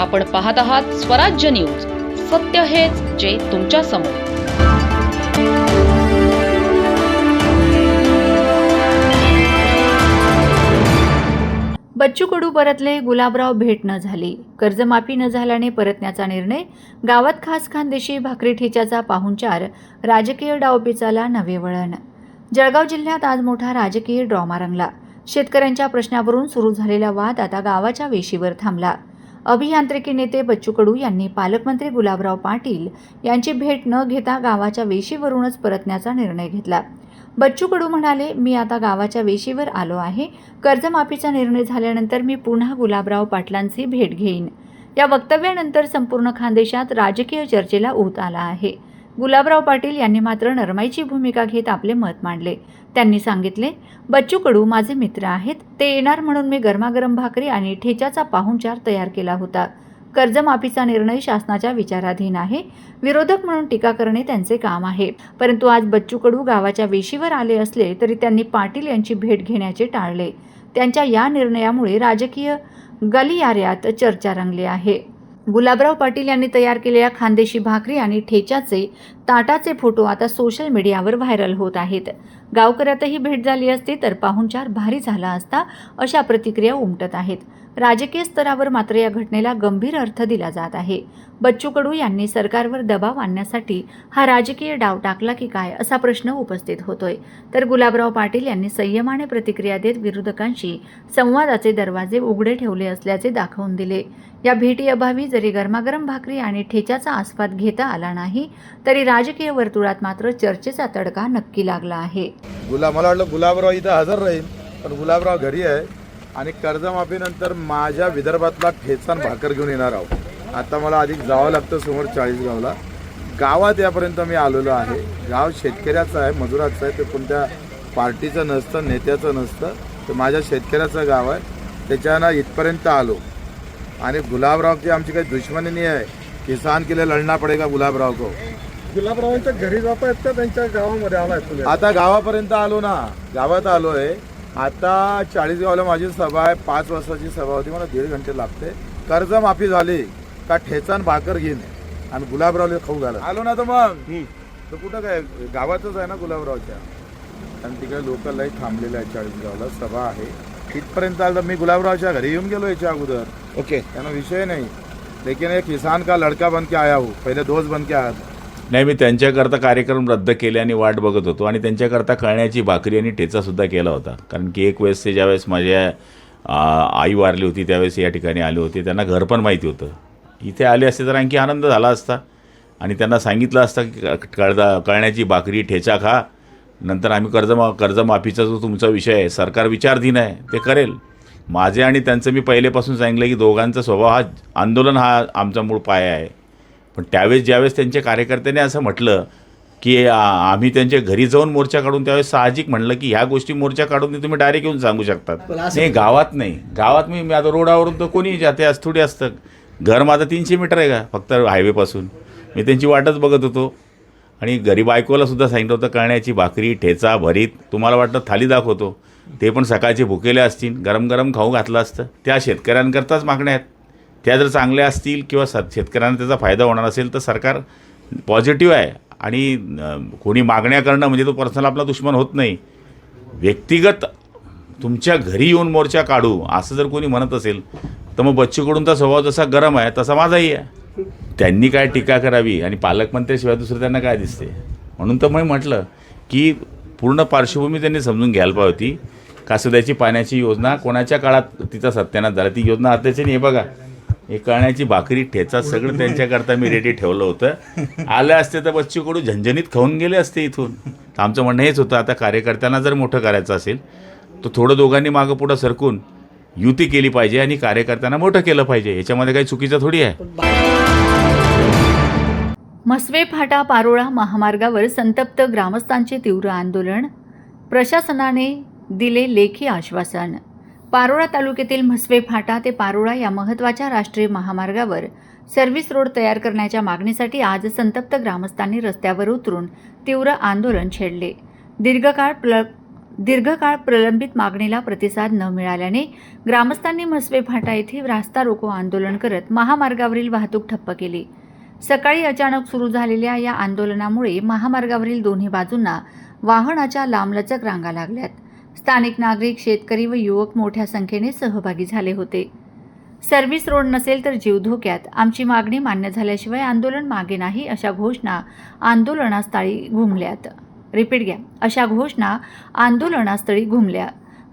आपण पाहत आहात स्वराज्य न्यूज. सत्य हेच जे तुमच्यासमोर. बच्चू कडू परतले गुलाबराव भेट न झाली. कर्जमाफी न झाल्याने परतण्याचा निर्णय गावात खास खानदेशी भाकरी ठेच्याचा पाहुणचार राजकीय डावपेचाला नवे वळण. जळगाव जिल्ह्यात आज मोठा राजकीय ड्रॉमा रंगला. शेतकऱ्यांच्या प्रश्नावरून सुरू झालेला वाद आता गावाच्या वेशीवर थांबला. अभियांत्रिकी नेते बच्चू कडू यांनी पालकमंत्री गुलाबराव पाटील यांची भेट न घेता गावाच्या वेशीवरूनच परतण्याचा निर्णय घेतला. बच्चू कडू म्हणाले मी आता गावाच्या वेशीवर आलो आहे. कर्जमाफीचा निर्णय झाल्यानंतर मी पुन्हा गुलाबराव पाटलांची भेट घेईन. या वक्तव्यानंतर संपूर्ण खानदेशात राजकीय चर्चेला ऊत आला आहे. गुलाबराव पाटील यांनी मात्र नरमाईची भूमिका घेत आपले मत मांडले. त्यांनी सांगितले बच्चू कडू माझे मित्र आहेत. ते येणार म्हणून मी गरमागरम भाकरी आणि ठेच्याचा पाहुणचार तयार केला होता. कर्जमाफीचा निर्णय शासनाच्या विचाराधीन आहे. विरोधक म्हणून टीका करणे त्यांचे काम आहे. परंतु आज बच्चू कडू गावाच्या वेशीवर आले असले तरी त्यांनी पाटील यांची भेट घेण्याचे टाळले. त्यांच्या या निर्णयामुळे राजकीय गलियाऱ्यात चर्चा रंगली आहे. गुलाबराव पाटील यांनी तयार केलेल्या खानदेशी भाकरी आणि ठेच्याचे ताटाचे फोटो आता सोशल मीडियावर व्हायरल होत आहेत. गावकऱ्यातही भेट झाली असती तर पाहुणचार भारी झाला असता अशा प्रतिक्रिया उमटत आहेत. राजकीय स्तरावर मात्र या घटनेला गंभीर अर्थ दिला जात आहे. बच्चू कडू यांनी सरकारवर दबाव आणण्यासाठी हा राजकीय डाव टाकला की काय असा प्रश्न उपस्थित होतोय. तर गुलाबराव पाटील यांनी संयमाने प्रतिक्रिया देत विरोधकांशी संवादाचे दरवाजे उघडे ठेवले असल्याचे दाखवून दिले. या भेटीअभावी जरी गरमागरम भाकरी आणि ठेच्याचा आस्वाद घेता आला नाही तरी राजकीय वर्तुळात मात्र चर्चेचा तडका नक्की लागला आहे. गुलाब मला वाटलं गुलाबराव इथं हजर राहील पण गुलाबराव घरी आहे आणि कर्जमाफीनंतर माझ्या विदर्भातला ठेचान भाकर घेऊन येणार आहोत. आता मला अधिक जावं लागतं समोर चाळीसगावला गावात यापर्यंत मी आलेलो आहे. गाव शेतकऱ्याचं आहे मजुराचं आहे ते कोणत्या पार्टीचं नसतं नेत्याचं नसतं ते माझ्या शेतकऱ्याचं गाव आहे. त्याच्यानं इथपर्यंत आलो. आणि गुलाबरावची आमची काही दुश्मनी नाही आहे. किसान के लिए लढना पडेगा गुलाबराव को गुलाबरावांच्या घरी जात आहेत का? त्यांच्या गावामध्ये आलाय आता गावापर्यंत आलो ना. गावात आलोय. आता चाळीसगावला माझी सभा आहे. पाच वाजताची सभा होती. मला दीड घंटे लागते. कर्जमाफी झाली का ठेचान भाकर घेईन. आणि गुलाबरावला खाऊ घाला आलो ना तर मग. तर कुठं काय? गावातच आहे ना गुलाबरावच्या. आणि तिकडे लोकल लाइट थांबलेले आहेत चाळीसगावला. सभा आहे. तिथपर्यंत आलं तर मी गुलाबरावच्या घरी येऊन गेलो याच्या अगोदर. ओके. त्यांना विषय नाही. लेकिन एक किसान का लडका बन के आया हूँ. पहिले दोस्त बन के आया. नाही मी त्यांच्याकरता कार्यक्रम रद्द केले आणि वाट बघत होतो आणि त्यांच्याकरता कळण्याची भाकरी आणि ठेचासुद्धा केला होता. कारण की एक वेळेस ते ज्यावेळेस माझ्या आई वारली होती त्यावेळेस या ठिकाणी आले होते. त्यांना घर पण माहिती होतं. इथे आले असते तर आणखी आनंद झाला असता. आणि त्यांना सांगितलं असतं की क- कळदा कळण्याची भाकरी ठेचा खा. नंतर आम्ही कर्जमा कर्जमाफीचा जो तुमचा विषय आहे सरकार विचारधीन आहे ते करेल. माझे आणि त्यांचं मी पहिलेपासून सांगितलं की दोघांचा स्वभाव हा आंदोलन हा आमचा मूळ पाया आहे. पण त्यावेळेस ज्यावेळेस त्यांच्या कार्यकर्त्यांनी असं म्हटलं की आ, आम्ही त्यांच्या घरी जाऊन मोर्चा काढून त्यावेळेस साहजिक म्हणलं की ह्या गोष्टी मोर्चा काढून तुम्ही डायरेक्ट येऊन सांगू शकतात. नाही गावात नाही. गावात मी मी आता रोडावरून तर कोणी जाते आज थोडी असतं. घर माझं तीनशे मीटर आहे का फक्त हायवेपासून. मी त्यांची वाटच बघत होतो. आणि घरी बायकोला सुद्धा सांगितलं होतं कळण्याची भाकरी ठेचा भरीत तुम्हाला वाटतं थाली दाखवतो. ते पण सकाळचे भुकेले असतील. गरम गरम खाऊ घातलं असतं. त्या शेतकऱ्यांकरताच मागण्या आहेत. त्या जर चांगल्या असतील किंवा स शेतकऱ्यांना त्याचा फायदा होणार असेल तर सरकार पॉझिटिव्ह आहे. आणि कोणी मागण्या करणं म्हणजे तो पर्सनल आपला दुश्मन होत नाही. व्यक्तिगत तुमच्या घरी येऊन मोर्चा काढू असं जर कोणी म्हणत असेल तर मग बच्चीकडूनचा स्वभाव जसा गरम आहे तसा माझाही आहे. त्यांनी काय टीका करावी? आणि पालकमंत्र्याशिवाय दुसरं त्यांना काय दिसते? म्हणून तर मी म्हटलं की पूर्ण पार्श्वभूमी त्यांनी समजून घ्यायला पाहिजे होती. कासुद्याची पाण्याची योजना कोणाच्या काळात तिचा सत्यानाश झाला? ती योजना आताची नाही हे बघा. हे कळण्याची भाकरी ठेचा सगळं त्यांच्याकरता मी रेडी ठेवलं होतं. आले असते तर बच्चूकडून झणझणीत खाऊन गेले असते इथून. तर आमचं म्हणणं हेच होतं आता कार्यकर्त्यांना जर मोठं करायचं असेल तर थोडं दोघांनी मागं पुढं सरकून युती केली पाहिजे आणि कार्यकर्त्यांना मोठं केलं पाहिजे. याच्यामध्ये काही चुकीचं थोडी आहे. म्हसवे फाटा पारोळा महामार्गावर संतप्त ग्रामस्थांचे तीव्र आंदोलन. प्रशासनाने दिले लेखी आश्वासन. पारोळा तालुक्यातील म्हसवे फाटा ते पारोळा या महत्त्वाच्या राष्ट्रीय महामार्गावर सर्व्हिस रोड तयार करण्याच्या मागणीसाठी आज संतप्त ग्रामस्थांनी रस्त्यावर उतरून तीव्र आंदोलन छेडले. दीर्घकाळ प्ल दीर्घकाळ प्रलंबित मागणीला प्रतिसाद न मिळाल्याने ग्रामस्थांनी म्हसवे फाटा येथे रास्ता रोको आंदोलन करत महामार्गावरील वाहतूक ठप्प केली. सकाळी अचानक सुरू झालेल्या या आंदोलनामुळे महामार्गावरील दोन्ही बाजूंना वाहनाच्या लांबलचक रांगा लागल्यात. स्थानिक नागरिक शेतकरी व युवक मोठ्या संख्येने सहभागी झाले होते. सर्व्हिस रोड नसेल तर जीव धोक्यात. आमची मागणी मान्य झाल्याशिवाय आंदोलन मागे नाही अशा घोषणा आंदोलनास्थळी घुमल्यात. रिपीट घ्या. अशा घोषणा आंदोलनास्थळी घुमल्या.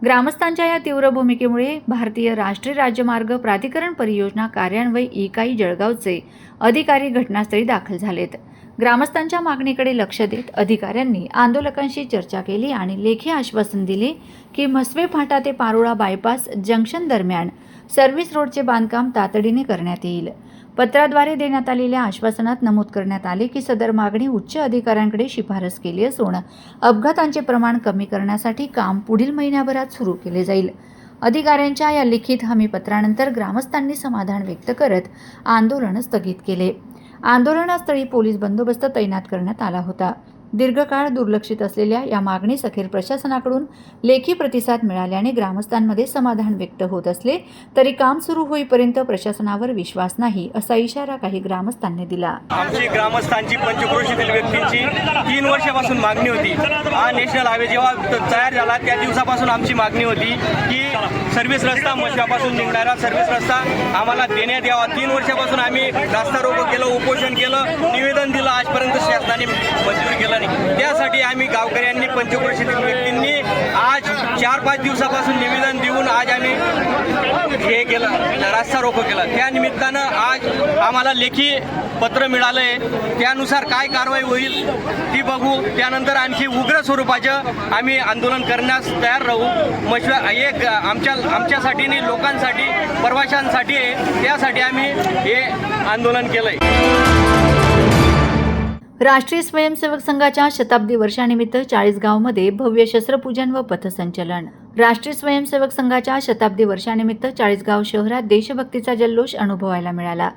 ग्रामस्थांच्या या तीव्र भूमिकेमुळे भारतीय राष्ट्रीय राज्यमार्ग प्राधिकरण परियोजना कार्यान्वयन इकाई जळगावचे अधिकारी घटनास्थळी दाखल झालेत. ग्रामस्थांच्या मागणीकडे लक्ष देत अधिकाऱ्यांनी आंदोलकांशी चर्चा केली आणि लेखी आश्वासन दिले की म्हसवे फाटा ते पारोळा बायपास जंक्शन दरम्यान सर्व्हिस रोडचे बांधकाम तातडीने करण्यात येईल. पत्राद्वारे देण्यात आलेल्या आश्वासनात नमूद करण्यात आले की सदर मागणी उच्च अधिकाऱ्यांकडे शिफारस केली असून अपघातांचे प्रमाण कमी करण्यासाठी काम पुढील महिन्याभरात सुरू केले जाईल. अधिकाऱ्यांच्या या लिखित हमीपत्रानंतर ग्रामस्थांनी समाधान व्यक्त करत आंदोलन स्थगित केले. आंदोलनास्थळी पोलीस बंदोबस्त तैनात करण्यात आला होता. दीर्घकाळ दुर्लक्षित असलेल्या या मागणीस अखेर प्रशासनाकडून लेखी प्रतिसाद मिळाल्याने ग्रामस्थांमध्ये समाधान व्यक्त होत असले तरी काम सुरू होईपर्यंत प्रशासनावर विश्वास नाही असा इशारा काही ग्रामस्थांनी दिला. आमची ग्रामस्थांची पंचक्रोशीतील व्यक्तींची तीन वर्षापासून मागणी होती. हा नॅशनल हायवे जेव्हा तयार झाला त्या दिवसापासून आमची मागणी होती की सर्व्हिस रस्ता मशापासून निघणारा सर्व्हिस रस्ता आम्हाला देण्यात यावा. तीन वर्षापासून आम्ही रास्ता रोको केलं उपोषण केलं निवेदन दिलं. आजपर्यंत शासनाने मंजूर केलं नाही. त्यासाठी आम्ही गावकऱ्यांनी पंचक्रोशीतील व्यक्तींनी आज चार पाच दिवसापासून निवेदन देऊन आज आम्ही हे केलं रास्ता रोको केला. त्या निमित्तानं आज आम्हाला लेखी पत्र मिळालं आहे त्यानुसार काय कारवाई होईल ती बघू. त्यानंतर आणखी उग्र स्वरूपाचं आम्ही आंदोलन करण्यास तयार राहू. मशवा एक आमच्या आमच्यासाठी नाही लोकांसाठी प्रवाशांसाठी आहे. त्यासाठी आम्ही हे आंदोलन केलं आहे राष्ट्रीय स्वयंसेवक संघाच्या शताब्दी वर्षानिमित्त चाळीसगावमध्ये भव्य शस्त्रपूजन व पथसंचलन. राष्ट्रीय स्वयंसेवक संघाच्या शताब्दी वर्षानिमित्त चाळीसगाव शहरात देशभक्तीचा जल्लोष अनुभवायला मिळाला.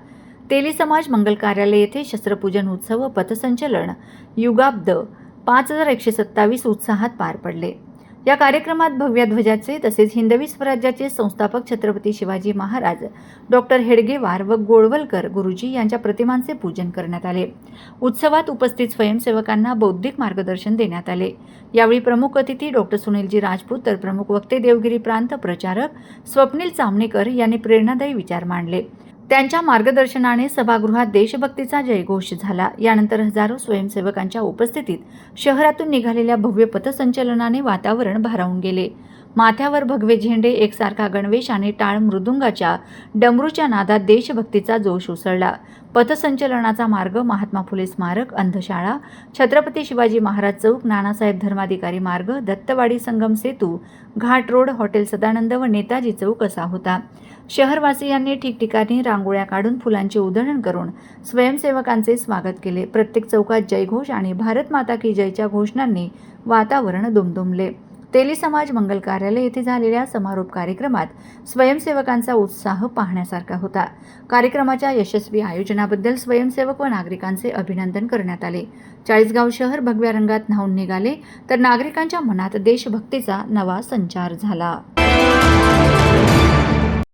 तेली समाज मंगल कार्यालय येथे शस्त्रपूजन उत्सव व पथसंचलन युगाब्द पाच हजार एकशे सत्तावीस उत्साहात पार पडले. या कार्यक्रमात भव्य ध्वजाचे तसेच हिंदवी स्वराज्याचे संस्थापक छत्रपती शिवाजी महाराज डॉक्टर हेडगेवार व गोळवलकर गुरुजी यांच्या प्रतिमांचे पूजन करण्यात आले. उत्सवात उपस्थित स्वयंसेवकांना बौद्धिक मार्गदर्शन देण्यात आले. यावेळी प्रमुख अतिथी डॉक्टर सुनीलजी राजपूत तर प्रमुख वक्ते देवगिरी प्रांत प्रचारक स्वप्नील चामणेकर यांनी प्रेरणादायी विचार मांडले. त्यांच्या मार्गदर्शनाने सभागृहात देशभक्तीचा जयघोष झाला. यानंतर हजारो स्वयंसेवकांच्या उपस्थितीत शहरातून निघालेल्या भव्य पथसंचलनाने वातावरण भारावून गेले. माथ्यावर भगवे झेंडे एकसारखा गणवेश आणि टाळ मृदुंगाच्या डमरूच्या नादात देशभक्तीचा जोश उसळला. पथसंचलनाचा मार्ग महात्मा फुले स्मारक अंधशाळा छत्रपती शिवाजी महाराज चौक नानासाहेब धर्माधिकारी मार्ग दत्तवाडी संगम सेतू घाट रोड हॉटेल सदानंद व नेताजी चौक असा होता. शहरवासियांनी ठिकठिकाणी रांगोळ्या काढून फुलांचे उधळण करून स्वयंसेवकांचे स्वागत केले. प्रत्येक चौकात जयघोष आणि भारत माता की जयच्या घोषणांनी वातावरण दुमदुमले. तेली समाज मंगल कार्यालय येथे झालेल्या समारोप कार्यक्रमात स्वयंसेवकांचा उत्साह पाहण्यासारखा होता. कार्यक्रमाच्या यशस्वी आयोजनाबद्दल स्वयंसेवक व नागरिकांचे अभिनंदन करण्यात आले. चाळीसगाव शहर भगव्या रंगात न्हावून निघाले तर नागरिकांच्या मनात देशभक्तीचा नवा संचार झाला.